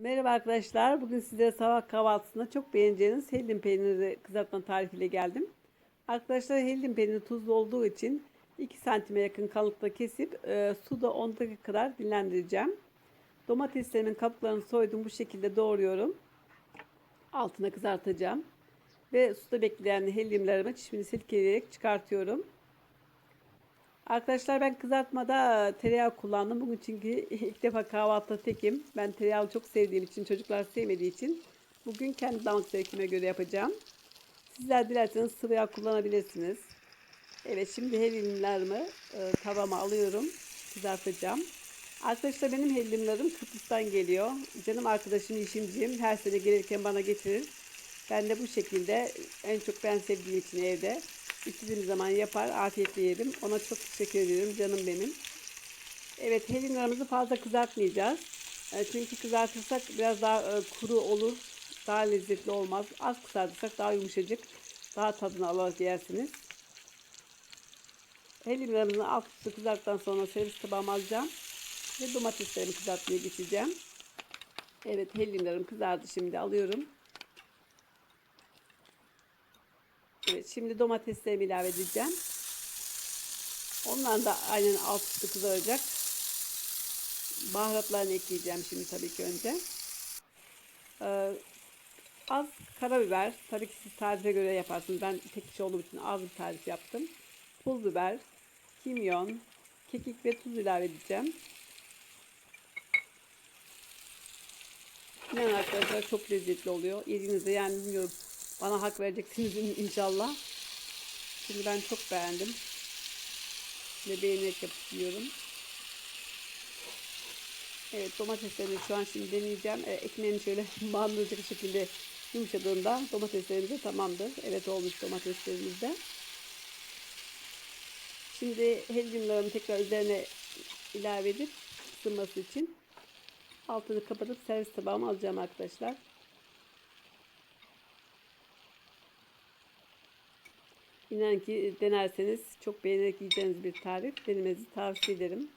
Merhaba arkadaşlar. Bugün size sabah kahvaltısında çok beğeneceğiniz hellim peyniri kızartma tarifiyle geldim. Arkadaşlar hellim peyniri tuzlu olduğu için 2 santime yakın kalınlıkta kesip e, suda 10 dakika kadar dinlendireceğim. Domateslerimin kabuklarını soydum. Bu şekilde doğruyorum. Altına kızartacağım. Ve suda bekleyen hellimlerimi çişimini silkeleyerek çıkartıyorum. Arkadaşlar ben kızartmada tereyağı kullandım. Bugün çünkü ilk defa kahvaltıda tekim. Ben tereyağı çok sevdiğim için, çocuklar sevmediği için bugün kendi damak zevkime göre yapacağım. Sizler dilerseniz sıvı yağ kullanabilirsiniz. Evet şimdi hellimlerimi e, tavama alıyorum. Kızartacağım. Arkadaşlar benim hellimlerim Kıbrıs'tan geliyor. Canım arkadaşım Yeşimciğim her sene gelirken bana getirir. Ben de bu şekilde en çok ben sevdiğim için evde istediğim zaman yapar afiyetle yerim. Ona çok teşekkür ediyorum canım benim. Evet hellimlerimizi fazla kızartmayacağız. E, Çünkü kızartırsak biraz daha e, kuru olur. Daha lezzetli olmaz. Az kızartırsak daha yumuşacık. Daha tadını alarak yersiniz. Hellimlerimizin alt üstü kızarttıktan sonra servis tabağıma alacağım. Ve domateslerimi kızartmaya geçeceğim. Evet hellimlerim kızardı şimdi alıyorum. Evet şimdi domateslerimi ilave edeceğim. Ondan da aynen alt üstü kızaracak. Baharatlarını ekleyeceğim şimdi tabii ki önce. Ee, az karabiber. Tabii ki siz tarife göre yaparsınız. Ben tek kişi olduğum için az bir tarif yaptım. Pul biber, kimyon, kekik ve tuz ilave edeceğim. İnanın arkadaşlar çok lezzetli oluyor. Yediğinizde yani bilmiyorum bana hak vereceksiniz inşallah. Şimdi ben çok beğendim. Ve beğenerek yapıyorum. Evet domateslerimi şu an şimdi deneyeceğim. E, ekmeğini şöyle bandıracak şekilde yumuşadığında domateslerimiz de tamamdır. Evet olmuş domateslerimiz de. Şimdi hellimlerimi tekrar üzerine ilave edip ısınması için altını kapatıp servis tabağıma alacağım arkadaşlar. İnan ki denerseniz çok beğenerek yiyeceğiniz bir tarif. Denemenizi tavsiye ederim.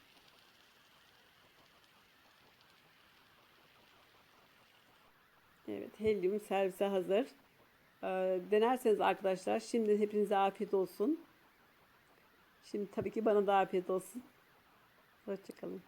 Evet, helyum servise hazır. Ee, denerseniz arkadaşlar şimdi hepinize afiyet olsun. Şimdi tabii ki bana da afiyet olsun. Hoşçakalın.